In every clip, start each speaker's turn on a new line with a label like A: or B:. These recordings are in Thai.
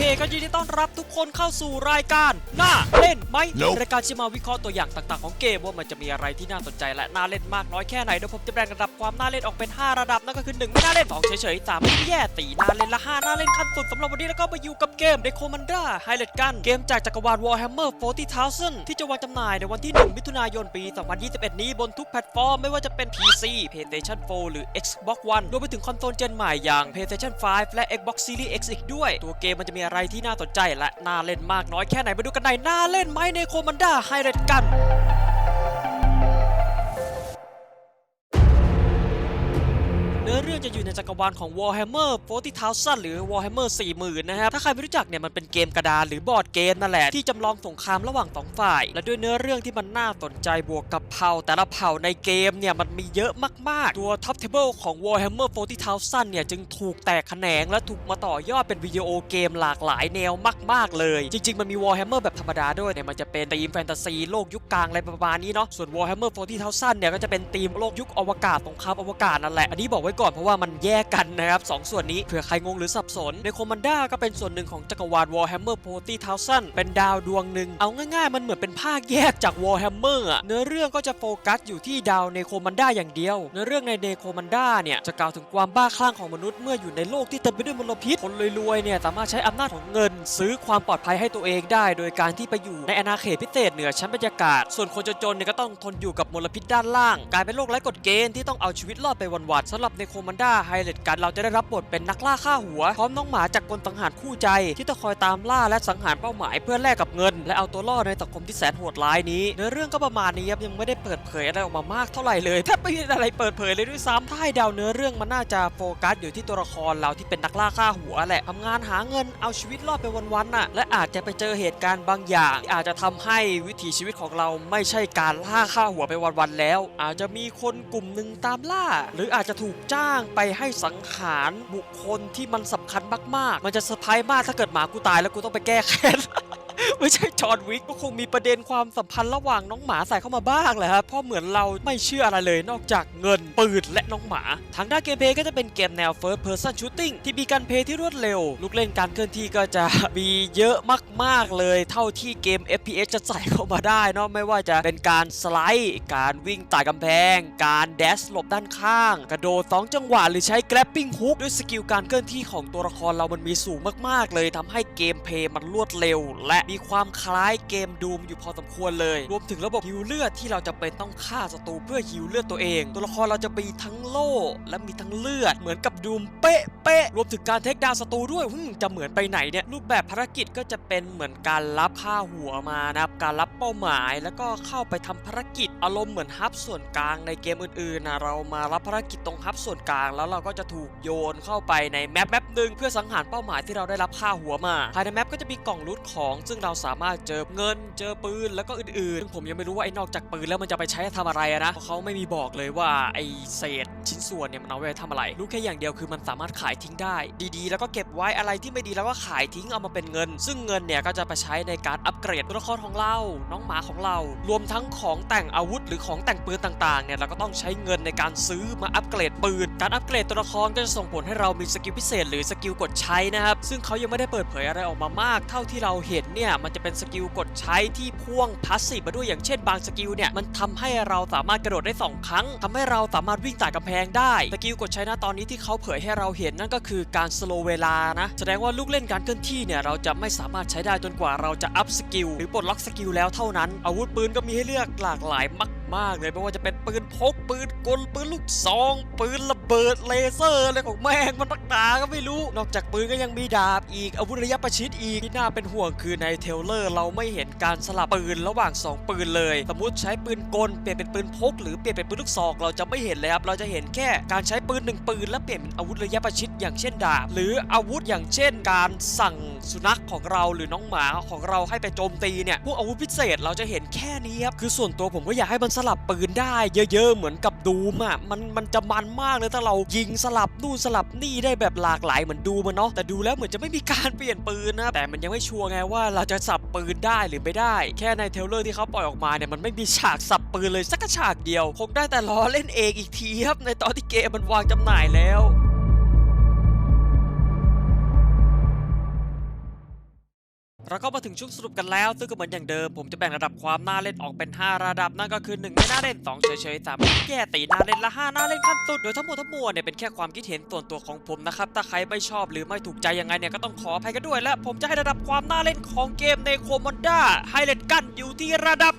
A: เคก็ยินดีต้อนรับทุกคนเข้าสู่รายการหน้าเล่นไหม
B: Nope
A: รายการที่มาวิเคราะห์ตัวอย่างต่างๆของเกมว่ามันจะมีอะไรที่น่าสนใจและน่าเล่นมากน้อยแค่ไหนเดี๋ยวผมจะแบ่งระดับความน่าเล่นออกเป็น 5 ระดับนั่นก็คือ 1 ไม่น่าเล่น 2 เฉยๆ 3 ไม่แย่4น่าเล่นและ 5 น่าเล่นขั้นสุดสำหรับวันนี้แล้วก็มาอยู่กับเกม The Commander h i g h l i g h t กันเกมจากจักรวาล Warhammer 40,000 ที่จะวางจำหน่ายในวันที่ 1 มิถุนายนปี 2021 นี้บนทุกแพลตฟอร์มไม่ว่าจะเป็น PC PlayStation 4 หรือ Xbox One รวมไปถึงคอนโซลเจนใหม่อย่าง PlayStation 5 และ Xbox Series X อีกด้วย ตัวเกมมันจะมีอะไรที่น่าสนใจและน่าเล่นมากน้อยแค่ไหนมาดูกันในน่าเล่นไหมในโคมันด้าไฮเรตกัน่องจะอยู่ในจักรวาลของ Warhammer 40,000 หรือ Warhammer 40,000 นะครับ ถ้าใครไม่รู้จักเนี่ยมันเป็นเกมกระดานหรือบอร์ดเกมนั่นแหละ ที่จำลองสงครามระหว่างสองฝ่าย และด้วยเนื้อเรื่องที่มันน่าสนใจบวกกับเผ่า แต่ละเผ่าในเกมเนี่ยมันมีเยอะมากๆ ตัว Top Table ของ Warhammer 40,000 เนี่ยจึงถูกแตกแขนงและถูกมาต่อยอดเป็นวิดีโอเกมหลากหลายแนวมาก ๆ เลย จริง ๆ มันมี Warhammer แบบธรรมดาด้วยเนี่ยมันจะเป็นธีมแฟนตาซีโลกยุคกลางอะไรประมาณนี้เนาะส่วน Warhammer 40,000 เนี่ยก็จะเป็นธีมโลกยุคอวกาศสงครามอวกาศนั่นแหละอันนี้บอกไว้ก่อนเพราะว่ามันแยกกันนะครับสองส่วนนี้เผื่อใครงงหรือสับสนในโคมันด้าก็เป็นส่วนหนึ่งของจักรวาล Warhammer 40,000เป็นดาวดวงหนึ่งเอาง่ายๆ มันเหมือนเป็นภาคแยกจาก Warhammer อะเนื้อเรื่องก็จะโฟกัสอยู่ที่ดาวในโคมันด้าอย่างเดียว เนื้อเรื่องในเนโคมันด้าเนี่ยจะกล่าวถึงความบ้าคลั่งของมนุษย์เมื่ออยู่ในโลกที่เต็มไปด้วยมลพิษคนรวยๆเนี่ยสามารถใช้อำนาจของเงิน ซื้อความปลอดภัยให้ตัวเองได้ โดยการที่ไปอยู่ในอาณาเขตพิเศษเหนือชั้นบรรยากาศ ส่วนคนจนๆเนี่ยก็ต้องทนอยู่กับมลพิษด้านล่าง กลายเป็นโรคไร้กฎเกณฑ์ที่ต้องเอาชีวิตรอดไปวันๆสำหรับในโคมันด้าไฮเลตกันเราจะได้รับบทเป็นนักล่าฆ่าหัว พร้อมน้องหมาจากกลสังหารคู่ใจ ที่ต้องคอยตามล่าและสังหารเป้าหมายเพื่อแลกกับเงิน และเอาตัวรอดในสังคมที่แสนโหดร้ายนี้เนื้อเรื่องก็ประมาณนี้ครับยังไม่ได้เปิดเผยอะไรออกมามากเท่าไหร่เลยแทบไม่มีอะไรเปิดเผยเลยด้วยซ้ำถ้าให้เดาเนื้อเรื่องมันน่าจะโฟกัสอยู่ที่ตัวละครเราที่เป็นนักล่าฆ่าหัวแหละทำงานหาเงินเอาชีวิตรอดไปวันๆน่ะและอาจจะไปเจอเหตุการณ์บางอย่างที่อาจจะทำให้วิถีชีวิตของเราไม่ใช่การล่าฆ่าหัวไปวันๆแล้ว อาจจะมีคนกลุ่มหนึ่งตามล่า หรืออาจจะถูกจ้างไปให้สังหารบุคคลที่มันสำคัญมากๆ มันจะเซอร์ไพรส์มากถ้าเกิดหมากูตายแล้วกูต้องไปแก้แค้น ไม่ใช่จอห์นวิกก็คงมีประเด็นความสัมพันธ์ระหว่างน้องหมาใส่เข้ามาบ้างแหละครับเพราะเหมือนเราไม่เชื่ออะไรเลยนอกจากเงินปืนและน้องหมา ทางด้านเกมเพย์ก็จะเป็นเกมแนว First Person Shooting ที่มีการเพย์ที่รวดเร็ว ลูกเล่นการเคลื่อนที่ก็จะมีเยอะมากๆเลย เท่าที่เกม FPS จะใส่เข้ามาได้เนาะไม่ว่าจะเป็นการสไลด์การวิ่งไต่กำแพง การแดชหลบด้านข้าง กระโดดสองจังหวะหรือใช้ grabbing hook ด้วยสกิลการเคลื่อนที่ของตัวละครเรามันมีสูงมากๆ เลยทำให้เกมเพย์มันรวดเร็ว และมีความคล้ายเกมดูมอยู่พอสมควรเลย รวมถึงระบบฮิวเลือดที่เราจะเป็นต้องฆ่าศัตรูเพื่อฮิวเลือดตัวเอง ตัวละครเราจะมีทั้งโล่และมีทั้งเลือด เหมือนกับดูมเป๊ะเป๊ะรวมถึงการเทคดาวศัตรูด้วยหึจะเหมือนไปไหนเนี่ยรูปแบบภารกิจก็จะเป็นเหมือนการรับค่าหัวมานะครับการรับเป้าหมาย แล้วก็เข้าไปทำภารกิจอารมณ์เหมือนฮับส่วนกลางในเกมอื่นๆนะเรามารับภารกิจตรงฮับส่วนกลาง แล้วเราก็จะถูกโยนเข้าไปในแมปแมปหนึ่งเพื่อสังหารเป้าหมายที่เราได้รับค่าหัวมา ภายในแมปก็จะมีกล่องลูทของซึ่งเราสามารถเจอเงิน เจอปืนแล้วก็อื่นๆซึ่งผมยังไม่รู้ว่าไอ้นอกจากปืนแล้วมันจะไปใช้ทำอะไรนะเพราะเขาไม่มีบอกเลยว่าไอ้เศษชิ้นส่วนเนี่ยมันเอาไว้ทำอะไร รู้แค่อย่างเดียวคือมันสามารถขายทิ้งได้ ดีๆ แล้วก็เก็บไว้อะไรที่ไม่ดีแล้วก็ขายทิ้งเอามาเป็นเงิน ซึ่งเงินเนี่ยก็จะไปใช้ในการอัปเกรดตัวละครของเราน้องหมาของเรา รวมทั้งของแต่งอาวุธ หรือของแต่งปืนต่างๆเนี่ยเราก็ต้องใช้เงินในการซื้อมาอัปเกรดปืนการอัปเกรดตัวละครก็จะส่งผลให้เรามีสกิลพิเศษ หรือสกิลกดใช้นะครับซึ่งเขายังไม่ได้เปิดเผยอะไรออกมามาก เท่าที่เราเห็นเนี่ยมันจะเป็นสกิลกดใช้ที่พ่วงพาสซีฟมาด้วยอย่างเช่นบางสกิลเนี่ยมันทำให้เราสามารถกระโดดได้สองครั้งทำให้เราสามารถวิ่งไต่กำแพงได้สกิลกดใช้นะตอนนี้ที่เขาเผยให้เราเห็นนั่นก็คือการสโลเวลานะแสดงว่าลูกเล่นการเคลื่อนที่เนี่ยเราจะไม่สามารถใช้ได้จนกว่าเราจะอัพสกิลหรือปลดล็อกสกิลแล้วเท่านั้น อาวุธปืนก็มีให้เลือกหลากหลายมากๆเลยไม่ว่าจะเป็นปืนพกปืนกลปืนลูกซอง ปืนระ เบิดเลเซอร์อะไรของแม่งมันนักหนาก็ไม่รู้ นอกจากปืนก็ยังมีดาบอีกอาวุธระยะประชิดอีกที่น่าเป็นห่วงคือในเทลเลอร์ เราไม่เห็นการสลับปืนระหว่างสองปืนเลย สมมติใช้ปืนกลเปลี่ยนเป็นปืนพก หรือเปลี่ยนเป็นปืนลูกซองเราจะไม่เห็นเลยครับเราจะเห็นแค่การใช้ปืนหนึ่งปืน แล้วเปลี่ยนเป็นอาวุธระยะประชิดอย่างเช่นดาบ หรืออาวุธอย่างเช่น การสั่งสุนัขของเราหรือน้องหมาของเราให้ไปโจมตีเนี่ยพวกอาวุธพิเศษเราจะเห็นแค่นี้ครับคือส่วนตัวผมก็อยากให้มันสลับปืนได้ เยอะ ๆ เหมือนกับดูมอะมันมันจะมันมากเลยถ้าเรายิงสลับนู่นสลับนี่ได้แบบหลากหลายเหมือนดูมันเนาะแต่ดูแล้วเหมือนจะไม่มีการเปลี่ยนปืนนะแต่มันยังไม่ชัวร์ไงว่าเราจะสับปืนได้หรือไม่ได้ แค่ในเทลเลอร์ที่เขาปล่อยออกมาเนี่ยมันไม่มีฉากสับปืนเลยสักฉากเดียว คงได้แต่ล้อเล่นเองอีกทีครับในตอนที่เกมมันวางจำหน่ายแล้ว เราก็มาถึงช่วงสรุปกันแล้ว ซึ่งก็เหมือนอย่างเดิม ผมจะแบ่งระดับความน่าเล่นออกเป็น 5 ระดับ นั่นก็คือ 1 ไม่น่าเล่น 2 เฉยๆ3แย่ตีน่าเล่นและ5น่าเล่นขั้นสุด โดยทั้งหมดทั้งมวลเนี่ยเป็นแค่ความคิดเห็นส่วนตัวของผมนะครับ ถ้าใครไม่ชอบหรือไม่ถูกใจยังไงเนี่ยก็ต้องขออภัยกันด้วยและผมจะให้ระดับความน่าเล่นของเกมในโคมอนด้าไฮเลตกันอยู่ที่ระดับ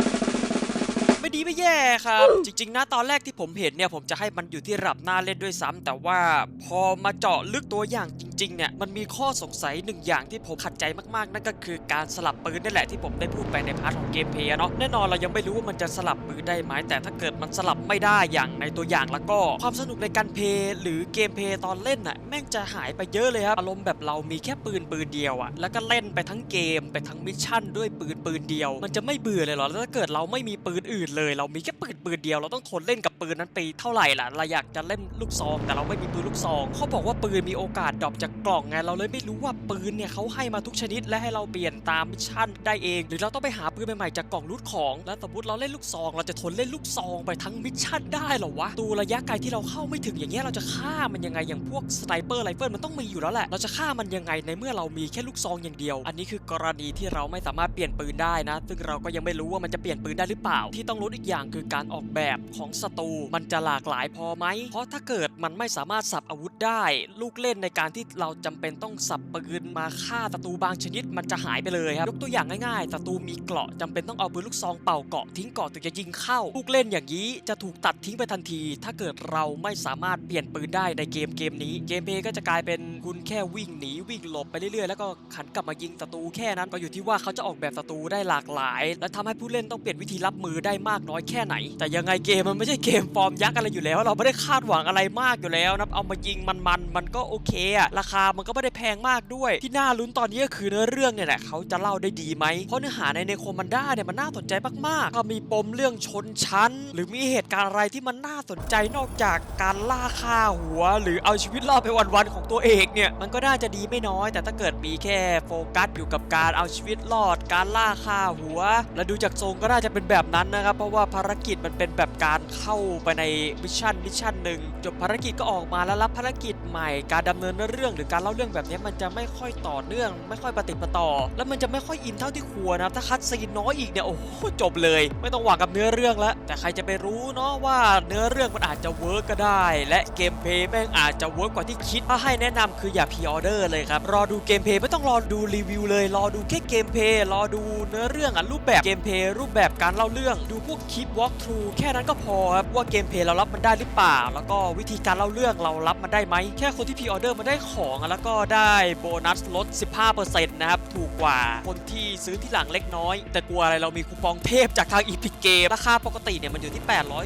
A: ไม่ดีไม่แย่ครับ จริง ๆ นะตอนแรกที่ผมเห็นเนี่ยผมจะให้มันอยู่ที่ระดับหน้าเล่นด้วยซ้ำแต่ว่าพอมาเจาะลึกตัวอย่างจ ริงๆเนี่ยมันมีข้อสงสัยหนึ่งอย่างที่ผมขัดใจมากๆ นั่นก็คือการสลับปืนนี่แหละที่ผมได้พูดไปในพาร์ทของเกมเพย์เนาะแน่นอนเรายังไม่รู้ว่ามันจะสลับปืนได้ไหมแต่ถ้าเกิดมันสลับไม่ได้อย่างในตัวอย่างแล้วก็ ความสนุกในการเพย์หรือเกมเพย์ตอนเล่นน่ะแม่งจะหายไปเยอะเลยครับอารมณ์แบบเรามีแค่ปืนปืนเดียวอะแล้วก็เล่นไปทั้งเกมไปทั้งมิชชั่นด้วยปืนปืนเดียว มันจะไม่เบื่อเลยเหรอแล้วถ้าเกิดเราไม่มีปืนอื่นเลย เรามีแค่ปืนปืนเดียว เราต้องทนเล่นกับปืนนั้นไปเท่าไหร่ล่ะเราอยากจะเล่นลูกซอง แต่เราไม่มีปืนลูกซองเขาบอกว่าปืนมีโอกาสดรอปจากกล่องไงเราเลยไม่รู้ว่าปืนเนี่ยเขาให้มาทุกชนิดและให้เราเปลี่ยนตามมิชชั่นได้เอง หรือเราต้องไปหาปืนใหม่ๆจากกล่องรูดของ แล้วสมมติเราเล่นลูกซอง เราจะทนเล่นลูกซองไปทั้งมิชชั่นได้หรอวะตูระยะไกลที่เราเข้าไม่ถึงอย่างเงี้ยเราจะฆ่ามันยังไงอย่างพวกสไนเปอร์ไรเฟิลมันต้องมีอยู่แล้วแหละเราจะฆ่ามันยังไงในเมื่อเรามีแค่ลูกซองอย่างเดียว อันนี้คือกรณีที่เราไม่สามารถเปลี่ยนปืนได้นะ ซึ่งเราก็ยังไม่รู้ว่ามันจะเปลี่ยนปืนได้หรือเปล่า ที่ต้องรู้อีกอย่างคือการออกแบบของศัตรูมันจะหลากหลายพอไหมเพราะถ้าเกิดมันไม่สามารถสับอาวุธได้ ลูกเล่นในการที่เราจำเป็นต้องสับปืนมาฆ่าศัตรูบางชนิดมันจะหายไปเลยครับยกตัวอย่างง่ายๆศัตรูมีเกราะจำเป็นต้องเอาปืนลูกซองเป่าเกราะทิ้งเกราะถึงจะยิงเข้าลูกเล่นอย่างนี้จะถูกตัดทิ้งไปทันที ถ้าเกิดเราไม่สามารถเปลี่ยนปืนได้ในเกมเกมนี้ เกมเพย์ก็จะกลายเป็นคุณแค่วิ่งหนีวิ่งหลบไปเรื่อยๆ แล้วก็ขันกลับมายิงศัตรูแค่นั้นก็อยู่ที่ว่าเขาจะออกแบบศัตรูได้หลากหลาย และทำให้ผู้เล่นต้องเปลี่ยนวิธีรับมือได้มากน้อยแค่ไหน แต่ยังไงเกมมันไม่ใช่เกมฟอร์มยักษ์อะไรอยู่แล้ว เราไม่ได้คาดหวังอะไรมากอยู่แล้วนะเอามายิงมันมันๆมันก็โอเคอะราคามันก็ไม่ได้แพงมากด้วย ที่น่าลุ้นตอนนี้ก็คือเนื้อเรื่องเนี่ยแหละเขาจะเล่าได้ดีไหมเพราะเนื้อหาในเนโคมันด้าเนี่ยมันน่าสนใจมากๆก็มีปมเรื่องชนชั้น หรือมีเหตุการณ์อะไรที่มันน่าสนใจนอกจากการล่าฆ่าหัว หรือเอาชีวิตรอดไปวันๆของตัวเองเนี่ยมันก็น่าจะดีไม่น้อย แต่ถ้าเกิดมีแค่โฟกัสอยู่กับการเอาชีวิตรอด การล่าฆ่าหัว และดูจากทรงก็น่าจะเป็นแบบนั้นนะครับเพราะว่าภารกิจมันเป็นแบบการเข้าไปในมิชชั่นมิชชั่นหนึ่งจบภารกิจก็ออกมาแล้วรับภารกิจใหม่การดำเนินเรื่องหรือการเล่าเรื่องแบบนี้มันจะไม่ค่อยต่อเนื่อง ไม่ค่อยปฏิดประต่อ แล้วมันจะไม่ค่อยอินเท่าที่ควรนะถ้าคัดซีนน้อยอีกเนี่ยโอ้โหจบเลย ไม่ต้องหวังกับเนื้อเรื่องแล้วแต่ใครจะไปรู้เนาะว่าเนื้อเรื่องมันอาจจะเวิร์กก็ได้ และเกมเพลย์แม่งอาจจะเวิร์กกว่าที่คิดถ้าให้แนะนำคืออย่าพ r ออเดอร์เลยครับรอดูเกมเพลย์ไม่ต้องรอดูรีวิวเลย รอดูแค่เกมเพลย์รอดูเนื้อเรื่องอะรูปแบบเกมเพลย์รูปแบบการเล่าเรื่อง ดูพวกคลิปวอล์กทรูแค่นั้นก็พอครับว่าเกมเพลย์เรารับมันได้หรือเปล่า แล้วก็วิธีการเล่าเรื่องเรารับมันได้ไหมแค่คนที่พ r ออเดอร์มันได้ของแล้วก็ได้โบนัสลด 15%นะครับถูกกว่าคนที่ซื้อที่หลังเล็กน้อย แต่กลัวอะไรเรามีคูปองเทพจากทางอีพิกเกมราคาปกติเนี่ยมันอยู่ที่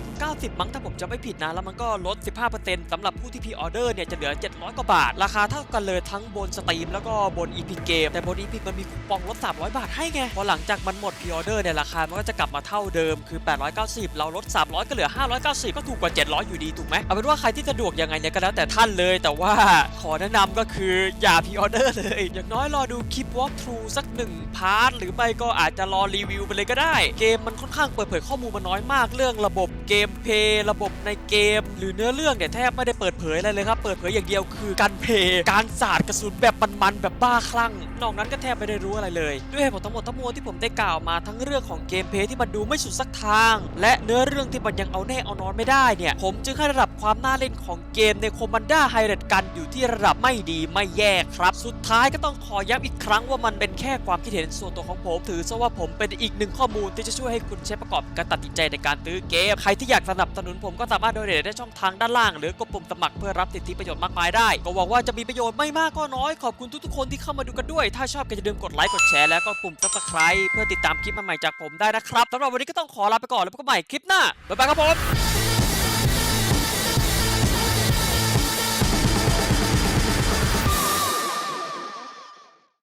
A: 890 มั้งถ้าผมจะไม่ผิดนะ แล้วมันก็ลด 15%สำหรับผู้ที่พ r ออเดอร์เนี่ยจะเหลือ 700 กว่าบาท ราคาเท่ากันเลยทั้งบนสตรีมแล้วก็บนอีพิกเกมแต่บนอีพิกมันมีคูปองลด 300 บาทให้ไงพอหลังจากมันหมดพ r ออเดอร์เนี่ยราคามันก็จะกลับมาเท่าเดิมคือ 890 เราลด 300 ก็เหลือ 590 ก็ถูกกว่า 700 อยู่ดีถูกไหมเอาเป็นว่าใครที่สะดวกยังไงเนี่ยก็แล้วแต่ท่านเลยแต่ว่าขอแนะนำก็คืออย่าพ r ออเดอร์เลย อย่างน้อยรอดูคลิป walk through สักหนึ่งพาร์ทหรือไม่ก็อาจจะรอรีวิวไปเลยก็ได้ เกมมันค่อนข้างเปิดเผยข้อมูลมาน้อยมากเรื่องระบบเกมเพลย์ระบบในเกม หรือเนื้อเรื่องเนี่ยแทบไม่ได้เปิดเผยอะไรเลยครับ เปิดเผยอย่างเดียวคือการเพลย์การสาดกระสุนแบบมันๆแบบบ้าคลั่ง นอกนั้นก็แทบไม่ได้รู้อะไรเลย ด้วยเหตุผลทั้งหมดทั้งมวลที่ผมได้กล่าวมาทั้งเรื่องของเกมเพลย์ที่มันดูไม่สุดสักทาง และเนื้อเรื่องที่มันยังเอาแน่เอานอนไม่ได้เนี่ยผมจึงให้ระดับความน่าเล่นของเกมในโคมันด้าไฮเรตกันอยู่ที่ระดับไม่ไม่ดีไม่แย่ครับ สุดท้ายก็ต้องขอย้ำอีกครั้งว่ามันเป็นแค่ความคิดเห็นส่วนตัวของผม ถือซะว่าผมเป็นอีกหนึ่งข้อมูลที่จะช่วยให้คุณใช้ประกอบการตัดสินใจในการซื้อเกม ใครที่อยากสนับสนุนผมก็สามารถโดเนทได้ช่องทางด้านล่าง หรือกดปุ่มสมัครเพื่อรับสิทธิประโยชน์มากมายได้ ก็หวังว่าจะมีประโยชน์ไม่มากก็น้อย ขอบคุณทุกๆคนที่เข้ามาดูกันด้วย ถ้าชอบก็อย่าลืมกดไลค์กดแชร์แล้วก็ปุ่ม subscribe เพื่อติดตามคลิปใหม่ๆจากผมได้นะครับสำหรับวันนี้ก็ต้องขอลาไปก่อนแล้วพบกันใหม่คลิปหน้าบ๊ายบายครับผม